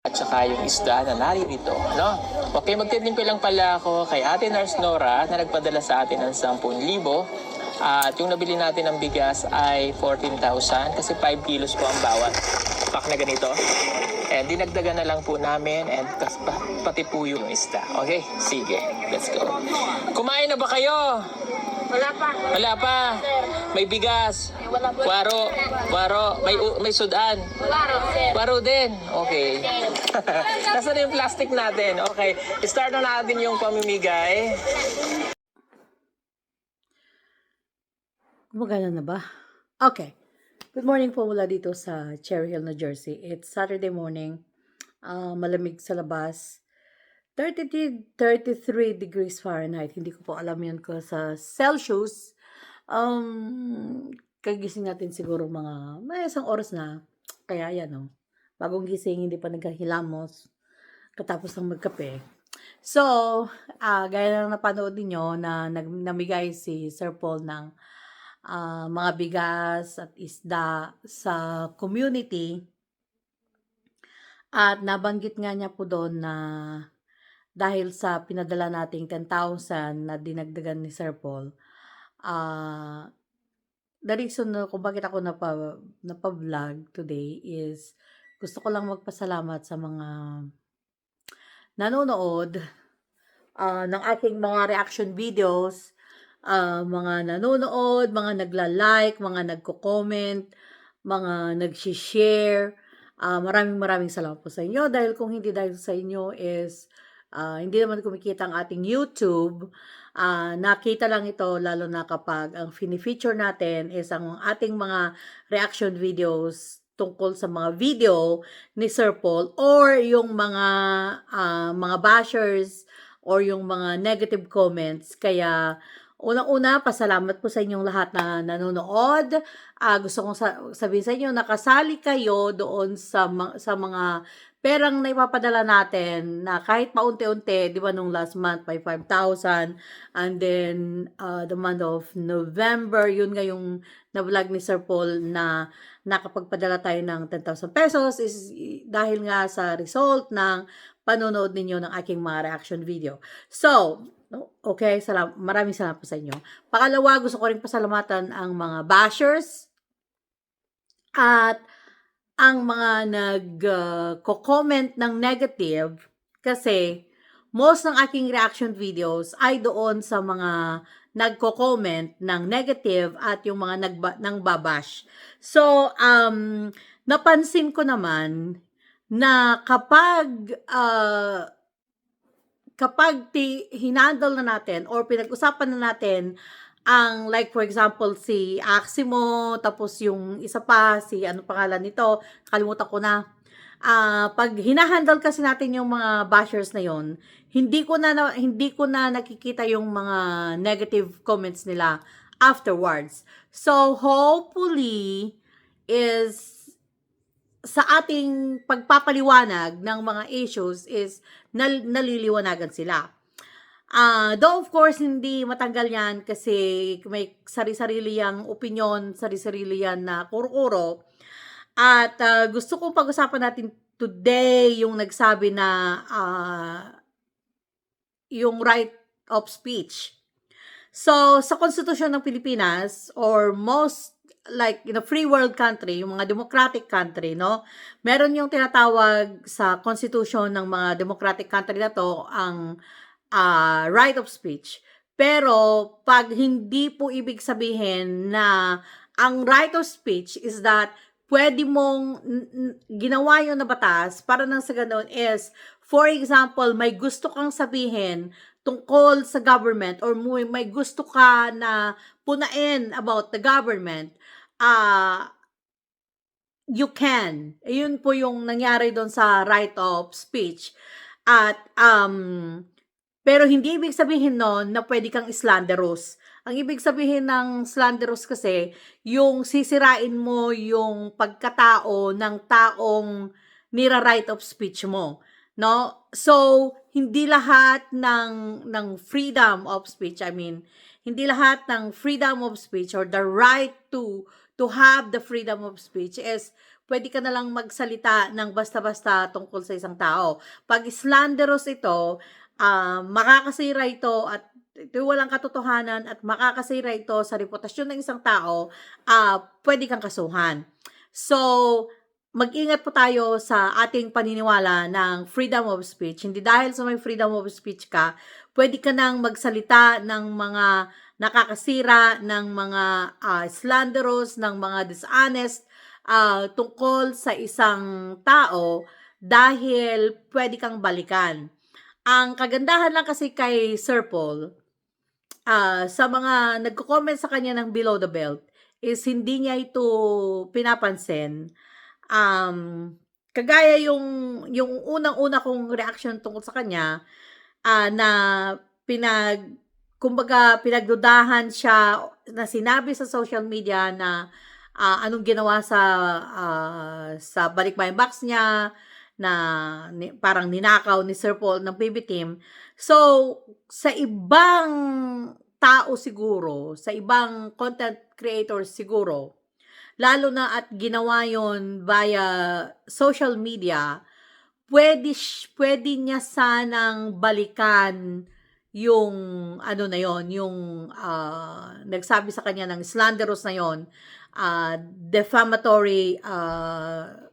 at saka yung isda na naririto, no? Okay, magtitimpi lang pala ako kay Ate Nurse Nora na nagpadala sa atin ng 10,000 at yung nabili natin ng bigas ay 14,000 kasi 5 kilos po ang bawat pack na ganito. And dinagdagan na lang po namin and kas, pa, pati po yung isda. Okay, sige, let's go. Kumain na ba kayo? Wala pa. Wala pa. May bigas. Wala. Waro, waro, may may sudan. Sir. Paro din. Okay. Nasaan na yung plastic natin? Okay. Start na natin yung pamimigay. Gumagana na ba? Okay. Good morning po mula dito sa Cherry Hill, New Jersey. It's Saturday morning. Ah, malamig sa labas. 33, 33 degrees Fahrenheit. Hindi ko po alam yun ko sa Celsius. Um, kagising natin siguro mga may isang oras na. Kaya yan, no? Bagong gising, hindi pa nagkahilamos. Katapos ng magkape. So, ah gaya ng napanood ninyo na nag, namigay si Sir Paul ng ah, mga bigas at isda sa community. At nabanggit nga niya po doon na dahil sa pinadala nating 10,000 na dinagdagan ni Sir Paul, ah the reason na kung bakit ako napa, napa-vlog today is gusto ko lang magpasalamat sa mga nanonood ah, ng aking mga reaction videos ah, mga nanonood, mga nagla-like, mga nagko-comment, mga nag-share. Ah, maraming maraming salamat po sa inyo dahil kung hindi dahil sa inyo is ah, hindi naman kumikita ang ating YouTube. Ah, nakita lang ito lalo na kapag ang fini-feature natin is ang ating mga reaction videos tungkol sa mga video ni Sir Paul or yung mga ah, mga bashers or yung mga negative comments. Kaya Unang-una, pasalamat po sa inyong lahat na nanonood. Ah, gusto kong sa- sabihin sa inyo, nakasali kayo doon sa, sa mga perang na ipapadala natin na kahit paunti-unti, di ba nung last month, may 5,000. And then, ah, the month of November, yun nga yung na-vlog ni Sir Paul na nakapagpadala tayo ng 10,000 pesos is dahil nga sa result ng panonood ninyo ng aking mga reaction video. So? Okay, salam maraming salamat po sa inyo. Pangalawa, gusto ko rin pasalamatan ang mga bashers at ang mga nag-comment ng negative kasi most ng aking reaction videos ay doon sa mga nagko-comment ng negative at yung mga nagba, nang babash. So, um, napansin ko naman na kapag uh, kapag ti, hinandle na natin or pinag-usapan na natin ang like for example si Aximo tapos yung isa pa si ano pangalan nito kalimutan ko na Ah, pag hinahandle kasi natin yung mga bashers na yon hindi ko na, na hindi ko na nakikita yung mga negative comments nila afterwards so hopefully is sa ating pagpapaliwanag ng mga issues is nal- naliliwanagan sila. Ah, though of course hindi matanggal 'yan kasi may sari-sarili yang opinion, sari-sarili yan na kuro-kuro. At ah, gusto kong pag-usapan natin today yung nagsabi na ah, yung right of speech. So, sa konstitusyon ng Pilipinas or most like in a free world country, yung mga democratic country, no? Meron yung tinatawag sa constitution ng mga democratic country na to ang ah, right of speech. Pero pag hindi po ibig sabihin na ang right of speech is that pwede mong ginawa yun na batas para nang sa ganun is, for example, may gusto kang sabihin tungkol sa government or may, gusto ka na punain about the government, ah you can. Yun po yung nangyari doon sa right of speech. At, um, pero hindi ibig sabihin nun na pwede kang slanderous. Ang ibig sabihin ng slanderous kasi, yung sisirain mo yung pagkatao ng taong nira right of speech mo. No? So, hindi lahat ng, ng freedom of speech, I mean, hindi lahat ng freedom of speech or the right to to have the freedom of speech is pwede ka na lang magsalita ng basta-basta tungkol sa isang tao. Pag slanderous ito, ah, makakasira ito at ito walang katotohanan at makakasira ito sa reputasyon ng isang tao, ah, pwede kang kasuhan. So, mag-ingat po tayo sa ating paniniwala ng freedom of speech. Hindi dahil sa may freedom of speech ka, pwede ka nang magsalita ng mga nakakasira, ng mga ah, slanderous, ng mga dishonest ah, tungkol sa isang tao dahil pwede kang balikan. Ang kagandahan lang kasi kay Sir Paul, ah, sa mga nagko-comment sa kanya ng below the belt, is hindi niya ito pinapansin. Um, kagaya yung yung unang-una kong reaction tungkol sa kanya ah, na pinag kumbaga pinagdudahan siya na sinabi sa social media na ah, anong ginawa sa ah, sa balikbayan box niya na ni- parang ninakaw ni Sir Paul ng PB team. So, sa ibang tao siguro, sa ibang content creators siguro, lalo na at ginawa yon via social media, pwede, pwede niya sanang balikan yung ano na yon yung ah, nagsabi sa kanya ng slanderous na yon ah, defamatory ah,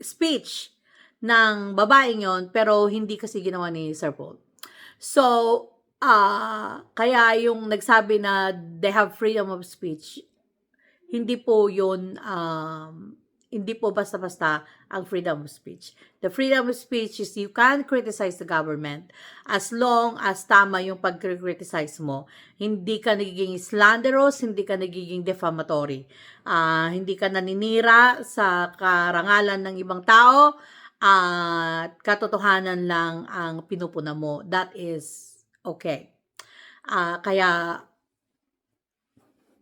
speech ng babaeng yon pero hindi kasi ginawa ni Sir Paul. So, ah kaya yung nagsabi na they have freedom of speech, hindi po yun, um, hindi po basta-basta ang freedom of speech. The freedom of speech is you can criticize the government as long as tama yung pag-criticize mo. Hindi ka nagiging slanderous, hindi ka nagiging defamatory. Ah, hindi ka naninira sa karangalan ng ibang tao at katotohanan lang ang pinupuna mo. That is okay. Ah, kaya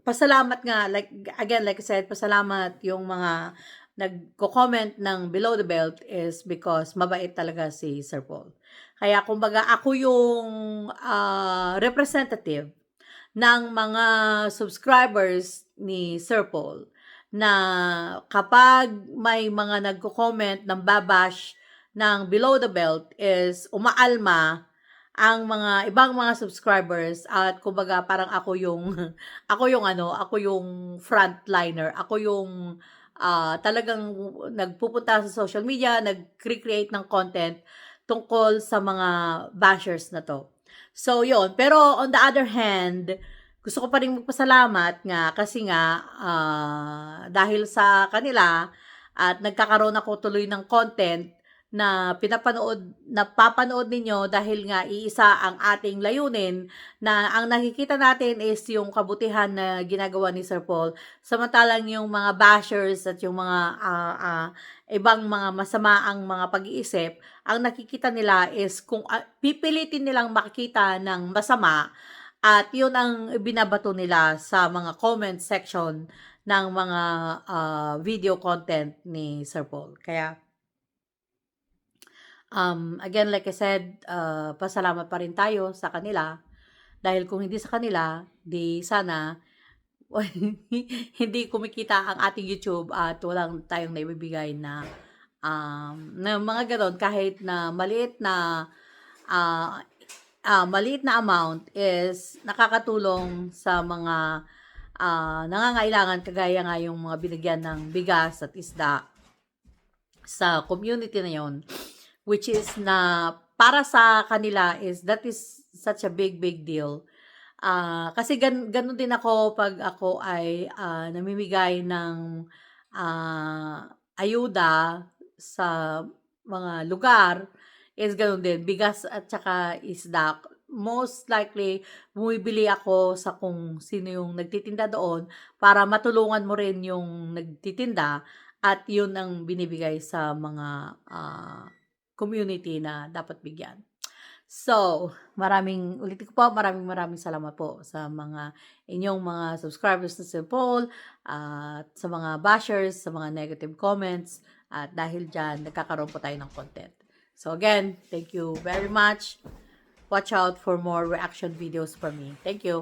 pasalamat nga like again like I said pasalamat yung mga nagko-comment ng below the belt is because mabait talaga si Sir Paul. Kaya kumbaga ako yung ah, representative ng mga subscribers ni Sir Paul na kapag may mga nagko-comment ng babash ng below the belt is umaalma ang mga ibang mga subscribers at kumbaga parang ako yung ako yung ano, ako yung frontliner, ako yung ah, talagang nagpupunta sa social media, nag-create ng content tungkol sa mga bashers na to. So, yon Pero on the other hand, gusto ko pa rin magpasalamat nga kasi nga ah, dahil sa kanila at nagkakaroon ako tuloy ng content na pinapanood, napapanood ninyo dahil nga iisa ang ating layunin na ang nakikita natin is yung kabutihan na ginagawa ni Sir Paul. Samantalang yung mga bashers at yung mga ah, ah, ibang mga masama ang mga pag-iisip ang nakikita nila is kung ah, pipilitin nilang makikita ng masama at yun ang binabato nila sa mga comment section ng mga ah, video content ni Sir Paul. Kaya um, again, like I said, uh, pasalamat pa rin tayo sa kanila. Dahil kung hindi sa kanila, di sana hindi kumikita ang ating YouTube at walang tayong naibibigay na um, na mga ganon kahit na maliit na ah, ah, maliit na amount is nakakatulong sa mga ah, nangangailangan kagaya nga yung mga binigyan ng bigas at isda sa community na yon which is na para sa kanila is that is such a big big deal. Ah, kasi gan ganun din ako pag ako ay ah, namimigay ng ah, ayuda sa mga lugar is ganun din bigas at saka isda most likely bumibili ako sa kung sino yung nagtitinda doon para matulungan mo rin yung nagtitinda at yun ang binibigay sa mga ah, community na dapat bigyan. So, maraming, ulitin ko po, maraming maraming salamat po sa mga inyong mga subscribers na si Paul, at sa mga bashers, sa mga negative comments, at dahil dyan, nagkakaroon po tayo ng content. So again, thank you very much. Watch out for more reaction videos from me. Thank you.